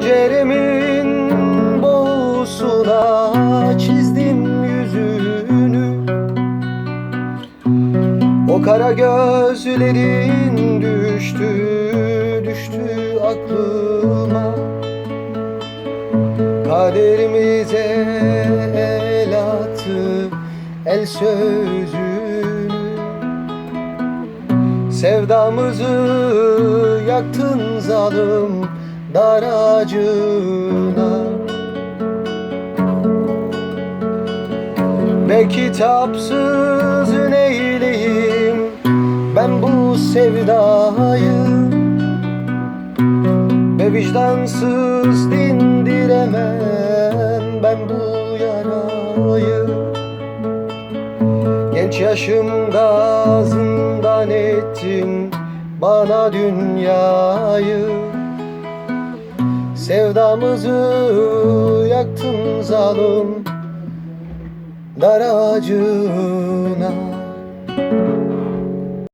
Penceremin boğusuna çizdim yüzünü. O kara gözlerin düştü, düştü aklıma. Kaderimize el attı, el sözünü Sevdamızı yaktın zalim dar ağacına. Kitapsız neyleyim ben bu sevdayı Ve vicdansız dindiremem ben bu yarayı. Genç yaşımda zindan ettin bana dünyayı Sevdamızı yaktın zalim dar ağacına